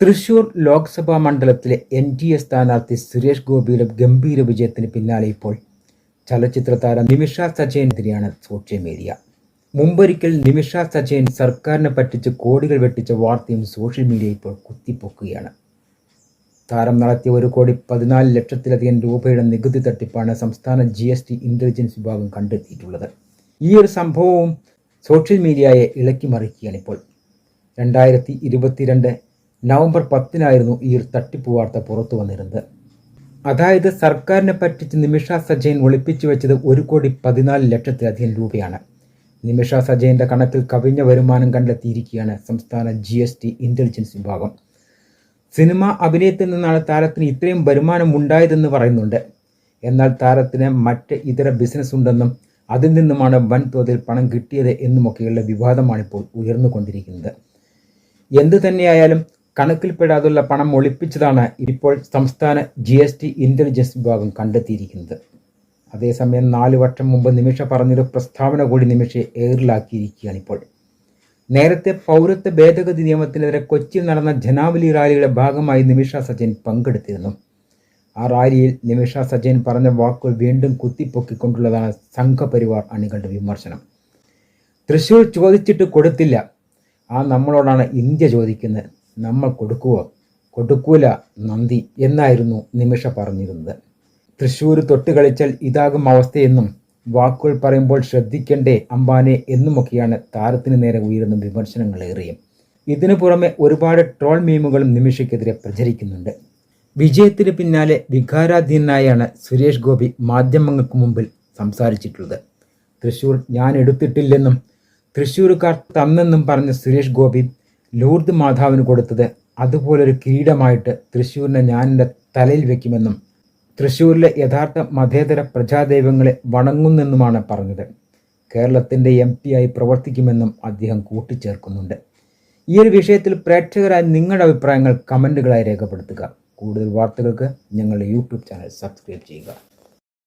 തൃശൂർ ലോക്സഭാ മണ്ഡലത്തിലെ N D A സ്ഥാനാർത്ഥി സുരേഷ് ഗോപിയുടെ ഗംഭീര വിജയത്തിന് പിന്നാലെ ഇപ്പോൾ ചലച്ചിത്ര താരം നിമിഷ സജയനെതിരെയാണ് സോഷ്യൽ മീഡിയ മുമ്പൊരിക്കൽ നിമിഷ സജയൻ സർക്കാരിനെ പറ്റിച്ച് കോടികൾ വെട്ടിച്ച വാർത്തയും സോഷ്യൽ മീഡിയ ഇപ്പോൾ കുത്തിപ്പൊക്കുകയാണ്. താരം നടത്തിയ ഒരു കോടി പതിനാല് ലക്ഷത്തിലധികം രൂപയുടെ നികുതി തട്ടിപ്പാണ് സംസ്ഥാന ജി എസ് ടി ഇന്റലിജൻസ് വിഭാഗം കണ്ടെത്തിയിട്ടുള്ളത്. ഈ ഒരു സംഭവവും സോഷ്യൽ മീഡിയയെ ഇളക്കി മറിക്കുകയാണ് ഇപ്പോൾ. രണ്ടായിരത്തി ഇരുപത്തിരണ്ട് നവംബർ പത്തിനായിരുന്നു ഈ ഒരു തട്ടിപ്പ് വാർത്ത പുറത്തു വന്നിരുന്നത്. അതായത് സർക്കാരിനെ പറ്റിച്ച് നിമിഷ സജയൻ ഒളിപ്പിച്ചു വെച്ചത് ഒരു കോടി പതിനാല് ലക്ഷത്തിലധികം രൂപയാണ്. നിമിഷ സജയന്റെ കണക്കിൽ കവിഞ്ഞ വരുമാനം കണ്ടെത്തിയിരിക്കുകയാണ് സംസ്ഥാന ജി എസ് ടി ഇന്റലിജൻസ് വിഭാഗം. സിനിമ അഭിനയത്തിൽ നിന്നാണ് താരത്തിന് ഇത്രയും വരുമാനം ഉണ്ടായതെന്ന് പറയുന്നുണ്ട്. എന്നാൽ താരത്തിന് മറ്റ് ഇതര ബിസിനസ് ഉണ്ടെന്നും അതിൽ നിന്നുമാണ് വൻതോതിൽ പണം കിട്ടിയത് എന്നുമൊക്കെയുള്ള വിവാദമാണിപ്പോൾ ഉയർന്നുകൊണ്ടിരിക്കുന്നത്. എന്തു തന്നെയായാലും കണക്കിൽപ്പെടാതുള്ള പണം ഒളിപ്പിച്ചതാണ് ഇപ്പോൾ സംസ്ഥാന ജി എസ് ടി ഇന്റലിജൻസ് വിഭാഗം കണ്ടെത്തിയിരിക്കുന്നത്. അതേസമയം നാല് വർഷം മുമ്പ് നിമിഷ പറഞ്ഞൊരു പ്രസ്താവന കൂടി നിമിഷയെ ഏറിലാക്കിയിരിക്കുകയാണ് ഇപ്പോൾ. നേരത്തെ പൗരത്വ ഭേദഗതി നിയമത്തിനെതിരെ കൊച്ചിയിൽ നടന്ന ജനാവലി റാലിയുടെ ഭാഗമായി നിമിഷ സജയൻ പങ്കെടുത്തിരുന്നു. ആ റാലിയിൽ നിമിഷ സജയൻ പറഞ്ഞ വാക്കുകൾ വീണ്ടും കുത്തിപ്പൊക്കിക്കൊണ്ടുള്ളതാണ് സംഘപരിവാർ അണികളുടെ വിമർശനം. തൃശൂർ ചോദിച്ചിട്ട് കൊടുത്തില്ല. ആ നമ്മളോടാണ് ഇന്ത്യ ചോദിക്കുന്നത്. നമ്മൾ കൊടുക്കുവോ? കൊടുക്കൂല നന്ദി എന്നായിരുന്നു നിമിഷ പറഞ്ഞിരുന്നത്. തൃശ്ശൂർ തൊട്ട് കളിച്ചാൽ ഇതാകും അവസ്ഥയെന്നും വാക്കുകൾ പറയുമ്പോൾ ശ്രദ്ധിക്കണ്ടേ അംബാനെ എന്നുമൊക്കെയാണ് താരത്തിന് നേരെ ഉയരുന്ന വിമർശനങ്ങളേറെയും. ഇതിനു പുറമെ ഒരുപാട് ട്രോൾ മീമുകളും നിമിഷയ്ക്കെതിരെ പ്രചരിക്കുന്നുണ്ട്. വിജയത്തിന് പിന്നാലെ വികാരാധീനായാണ് സുരേഷ് ഗോപി മാധ്യമങ്ങൾക്ക് മുമ്പിൽ സംസാരിച്ചിട്ടുള്ളത്. തൃശ്ശൂർ ഞാൻ എടുത്തിട്ടില്ലെന്നും തൃശ്ശൂർക്കാർ തന്നെന്നും പറഞ്ഞ സുരേഷ് ഗോപി ലൂർദ് മാതാവിന് കൊടുത്തത് അതുപോലൊരു കിരീടമായിട്ട് തൃശ്ശൂരിനെ ഞാൻ എന്റെ തലയിൽ വെക്കുമെന്നും തൃശ്ശൂരിലെ യഥാർത്ഥ മതേതര പ്രജാദൈവങ്ങളെ വണങ്ങുന്നെന്നുമാണ് പറഞ്ഞത്. കേരളത്തിന്റെ എം ആയി പ്രവർത്തിക്കുമെന്നും അദ്ദേഹം കൂട്ടിച്ചേർക്കുന്നുണ്ട്. ഈ ഒരു വിഷയത്തിൽ പ്രേക്ഷകരായ നിങ്ങളുടെ അഭിപ്രായങ്ങൾ കമന്റുകളായി രേഖപ്പെടുത്തുക. കൂടുതൽ വാർത്തകൾക്ക് ഞങ്ങളുടെ യൂട്യൂബ് ചാനൽ സബ്സ്ക്രൈബ് ചെയ്യുക.